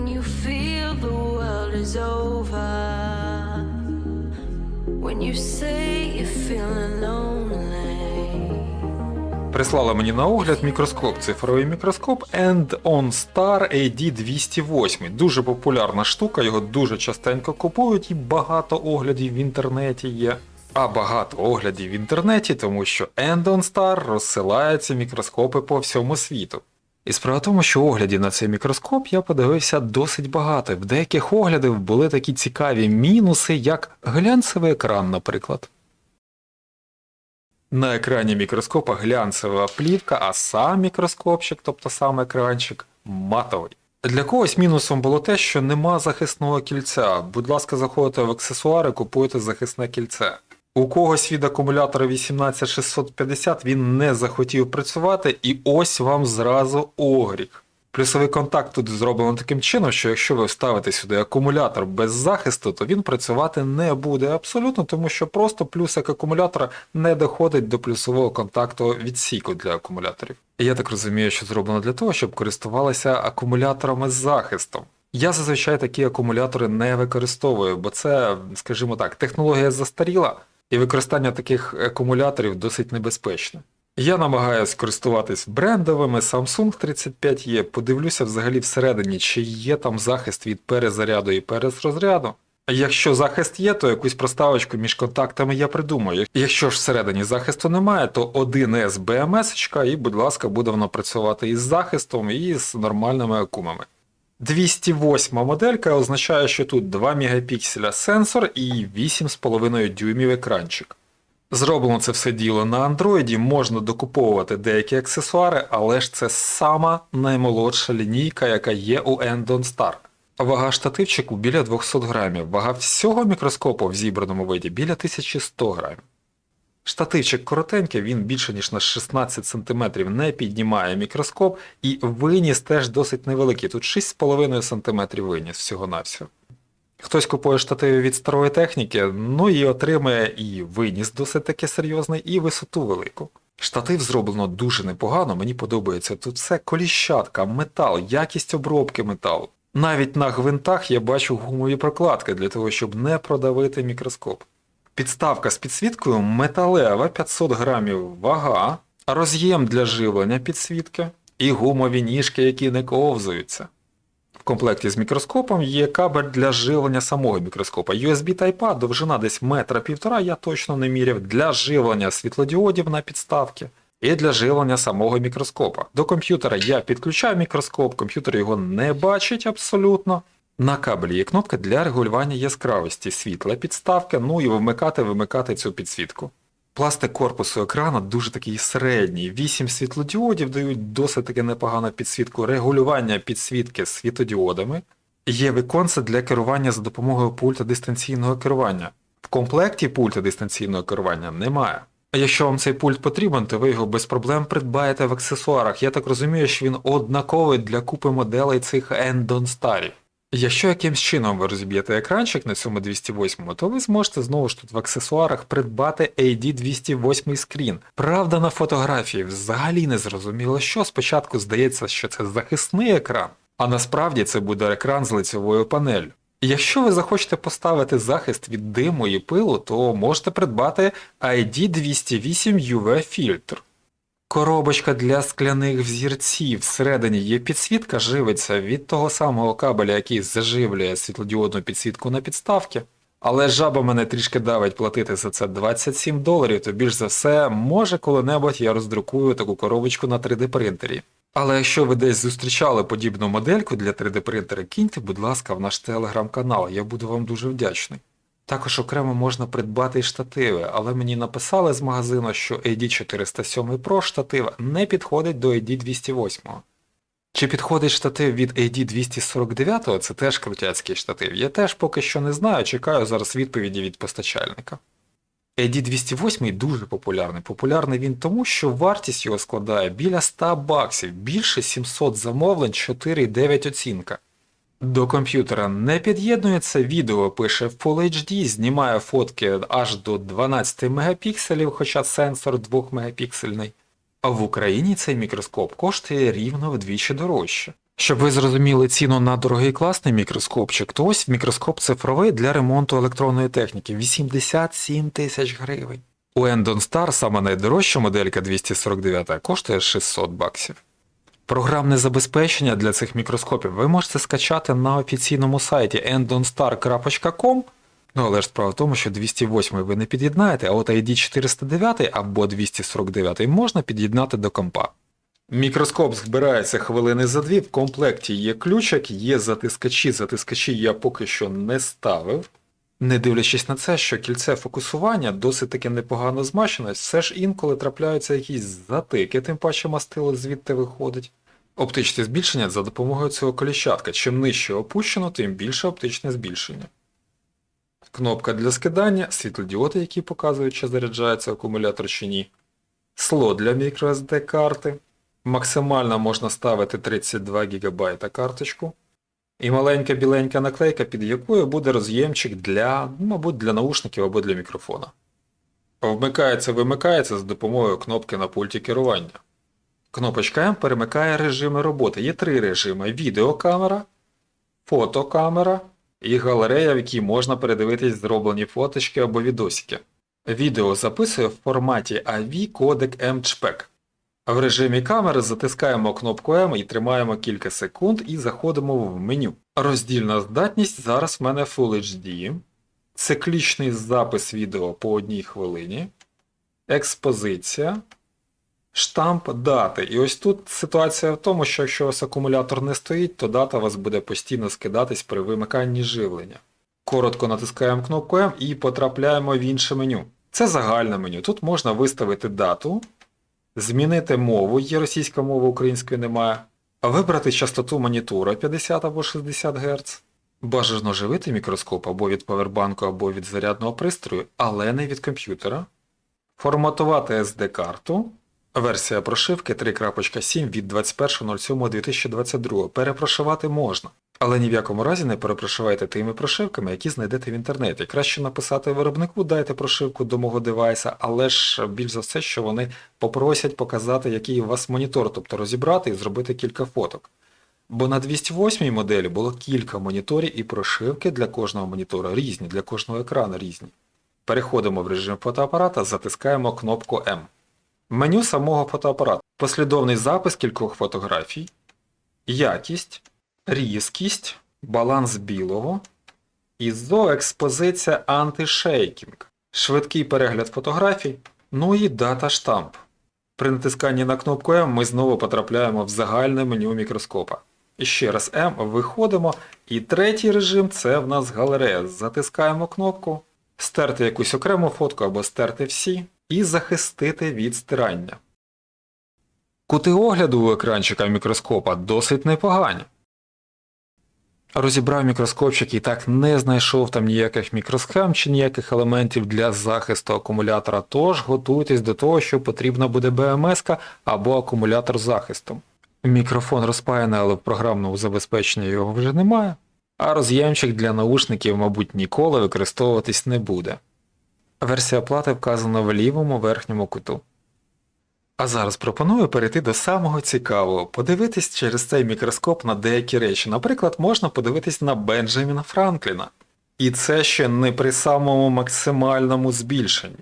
when you feel the world is over. When you say you're feeling lonely. Прислали мені на огляд мікроскоп, цифровий мікроскоп End-On Star AD208. Дуже популярна штука, його дуже частенько купують і багато оглядів в інтернеті є. А багато оглядів в інтернеті, тому що End-On Star розсилає ці мікроскопи по всьому світу. І справа в тому, що оглядів на цей мікроскоп я подивився досить багато. В деяких оглядів були такі цікаві мінуси, як глянцевий екран, наприклад. На екрані мікроскопа глянцева плівка, а сам мікроскопчик, тобто сам екранчик, матовий. Для когось мінусом було те, що нема захисного кільця. Будь ласка, заходите в аксесуари, купуєте захисне кільце. У когось від акумулятора 18650 він не захотів працювати, і ось вам зразу огріх. Плюсовий контакт тут зроблено таким чином, що якщо ви вставите сюди акумулятор без захисту, то він працювати не буде абсолютно, тому що просто плюсик акумулятора не доходить до плюсового контакту відсіку для акумуляторів. Я так розумію, що зроблено для того, щоб користувалися акумуляторами з захистом. Я зазвичай такі акумулятори не використовую, бо це, скажімо так, технологія застаріла, і використання таких акумуляторів досить небезпечне. Я намагаюся користуватись брендовими Samsung 35E, подивлюся взагалі всередині, чи є там захист від перезаряду і перезрозряду. Якщо захист є, то якусь проставочку між контактами я придумаю. Якщо ж всередині захисту немає, то 1С BMS і, будь ласка, буде воно працювати із захистом і з нормальними акумами. 208 моделька означає, що тут 2 мегапікселя сенсор і 8,5 дюймів екранчик. Зроблено це все діло на Android, можна докуповувати деякі аксесуари, але ж це сама наймолодша лінійка, яка є у Endon Star. Вага штативчику біля 200 грамів, вага всього мікроскопу в зібраному виді біля 1100 грамів. Штативчик коротенький, він більше ніж на 16 см не піднімає мікроскоп, і виніс теж досить невеликий, тут 6,5 см виніс всього-навсього. Хтось купує штативи від старої техніки, ну і отримає і виніс досить таки серйозний, і висоту велику. Штатив зроблено дуже непогано, мені подобається. Тут все коліщатка, метал, якість обробки металу. Навіть на гвинтах я бачу гумові прокладки для того, щоб не продавити мікроскоп. Підставка з підсвіткою металева 500 грамів вага, роз'єм для живлення підсвітки і гумові ніжки, які не ковзуються. В комплекті з мікроскопом є кабель для живлення самого мікроскопа. USB Type-A, довжина десь метра півтора, я точно не міряв, для живлення світлодіодів на підставки і для живлення самого мікроскопа. До комп'ютера я підключаю мікроскоп, комп'ютер його не бачить абсолютно. На кабелі є кнопка для регулювання яскравості світла підставки, ну і вмикати-вимикати цю підсвітку. Пластик корпусу екрана дуже такий середній. 8 світлодіодів дають досить таки непогану підсвітку регулювання підсвітки світодіодами. Є віконце для керування за допомогою пульта дистанційного керування. В комплекті пульта дистанційного керування немає. А якщо вам цей пульт потрібен, то ви його без проблем придбаєте в аксесуарах. Я так розумію, що він однаковий для купи моделей цих Endon Starів. Якщо якимсь чином ви розіб'єте екранчик на цьому 208, то ви зможете знову ж тут в аксесуарах придбати AD208 скрін. Правда, на фотографії взагалі не зрозуміло, що спочатку здається, що це захисний екран, а насправді це буде екран з лицевою панелью. Якщо ви захочете поставити захист від диму і пилу, то можете придбати ID208 UV фільтр. Коробочка для скляних взірців. Всередині є підсвітка, живиться від того самого кабеля, який заживлює світлодіодну підсвітку на підставки. Але жаба мене трішки давить платити за це 27 доларів, то більш за все, може коли-небудь я роздрукую таку коробочку на 3D принтері. Але якщо ви десь зустрічали подібну модельку для 3D принтера, киньте, будь ласка, в наш телеграм-канал, я буду вам дуже вдячний. Також окремо можна придбати і штативи, але мені написали з магазину, що AD407 Pro штатив не підходить до AD208. Чи підходить штатив від AD249, це теж крутяцький штатив. Я теж поки що не знаю, чекаю зараз відповіді від постачальника. AD208 дуже популярний. Популярний він тому, що вартість його складає біля 100 баксів, більше 700 замовлень, 4,9 оцінка. До комп'ютера не під'єднується відео, пише Full HD, знімає фотки аж до 12 мегапікселів, хоча сенсор 2 мегапіксельний. А в Україні цей мікроскоп коштує рівно вдвічі дорожче. Щоб ви зрозуміли ціну на дорогий класний мікроскопчик, то ось мікроскоп цифровий для ремонту електронної техніки 87 тисяч гривень. У Endon Star саме найдорожча моделька 249 коштує 600 баксів. Програмне забезпечення для цих мікроскопів ви можете скачати на офіційному сайті endonstar.com. Ну але ж справа в тому, що 208 ви не під'єднаєте, а от ID 409 або 249 можна під'єднати до компа. Мікроскоп збирається хвилини за дві. В комплекті є ключик, є затискачі. Затискачі я поки що не ставив. Не дивлячись на це, що кільце фокусування досить таки непогано змащене, все ж інколи трапляються якісь затики, тим паче мастило звідти виходить. Оптичне збільшення за допомогою цього коліщатка. Чим нижче опущено, тим більше оптичне збільшення. Кнопка для скидання, світлодіоди, які показують, чи заряджається акумулятор чи ні. Слот для microSD карти. Максимально можна ставити 32 ГБ карточку. І маленька біленька наклейка, під якою буде роз'ємчик для, ну, мабуть, для наушників або для мікрофона. Вмикається, вимикається з допомогою кнопки на пульті керування. Кнопочка М перемикає режими роботи. Є три режими: відеокамера, фотокамера і галерея, в якій можна передивитись зроблені фоточки або відосики. Відео записує в форматі AV кодек MCHPEG. В режимі камери затискаємо кнопку М і тримаємо кілька секунд і заходимо в меню. Роздільна здатність зараз в мене Full HD. Циклічний запис відео по одній хвилині. Експозиція. Штамп дати. І ось тут ситуація в тому, що якщо у вас акумулятор не стоїть, то дата у вас буде постійно скидатись при вимиканні живлення. Коротко натискаємо кнопку М і потрапляємо в інше меню. Це загальне меню. Тут можна виставити дату, змінити мову, є російська мова, української немає, вибрати частоту монітора 50 або 60 Гц. Бажано живити мікроскоп або від павербанку, або від зарядного пристрою, але не від комп'ютера. Форматувати SD-карту. Версія прошивки 3.7 від 21.07.2022. Перепрошивати можна. Але ні в якому разі не перепрошивайте тими прошивками, які знайдете в інтернеті. Краще написати виробнику, дайте прошивку до мого девайса, але ж більш за все, що вони попросять показати, який у вас монітор, тобто розібрати і зробити кілька фоток. Бо на 208 моделі було кілька моніторів і прошивки для кожного монітора різні, для кожного екрану різні. Переходимо в режим фотоапарата, затискаємо кнопку М. Меню самого фотоапарату. Послідовний запис кількох фотографій, якість, різкість, баланс білого, ізоекспозиція антишейкінг, швидкий перегляд фотографій, ну і дата штамп. При натисканні на кнопку М ми знову потрапляємо в загальне меню мікроскопа. І ще раз М виходимо. І третій режим це в нас галерея. Затискаємо кнопку, стерти якусь окрему фотку або стерти всі, і захистити від стирання. Кути огляду у екранчика мікроскопа досить непогані. Розібрав мікроскопчик і так не знайшов там ніяких мікросхем чи ніяких елементів для захисту акумулятора, тож готуйтесь до того, що потрібна буде БМС або акумулятор з захистом. Мікрофон розпаяний, але в програмному забезпеченні його вже немає, а роз'ємчик для наушників, мабуть, ніколи використовуватись не буде. Версія оплати вказана в лівому верхньому куту. А зараз пропоную перейти до самого цікавого, подивитись через цей мікроскоп на деякі речі. Наприклад, можна подивитись на Бенджаміна Франкліна. І це ще не при самому максимальному збільшенні.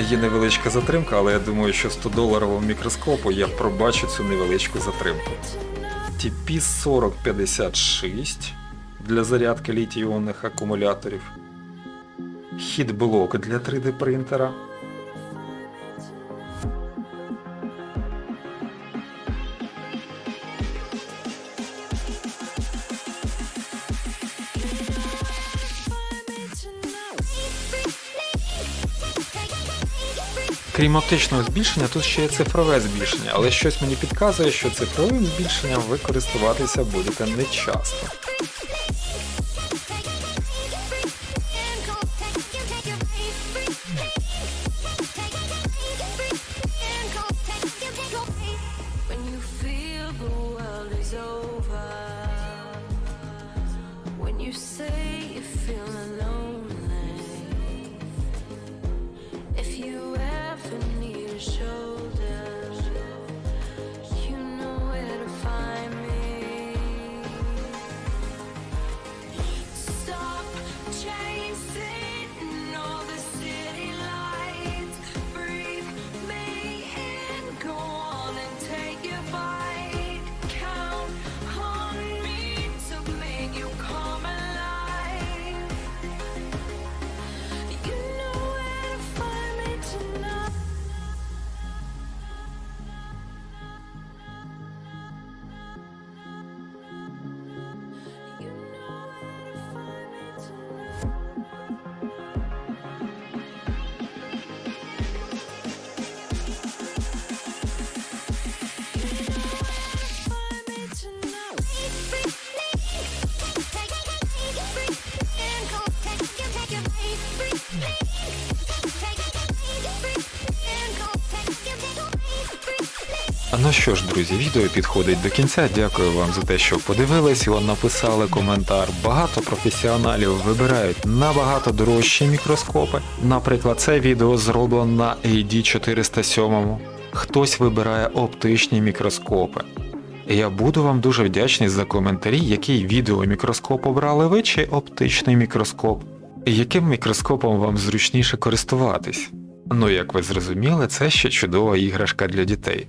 Є невеличка затримка, але я думаю, що 100 доларового мікроскопу я пробачу цю невеличку затримку. TP4056 для зарядки літій-іонних акумуляторів. Хід-блок для 3D принтера. Крім оптичного збільшення, тут ще є цифрове збільшення, але щось мені підказує, що цифровим збільшенням ви користуватися будете не часто. When you feel the world is over, when you say you're feeling Ну що ж, друзі, відео підходить до кінця. Дякую вам за те, що подивились і написали коментар. Багато професіоналів вибирають набагато дорожчі мікроскопи. Наприклад, це відео зроблено на AD407. Хтось вибирає оптичні мікроскопи. Я буду вам дуже вдячний за коментарі, який відеомікроскоп обрали ви чи оптичний мікроскоп. Яким мікроскопом вам зручніше користуватись. Ну, як ви зрозуміли, це ще чудова іграшка для дітей.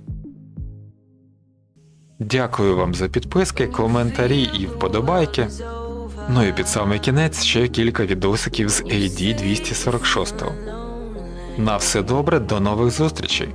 Дякую вам за підписки, коментарі і вподобайки. Ну і під самий кінець ще кілька відосиків з AD 246. На все добре, до нових зустрічей!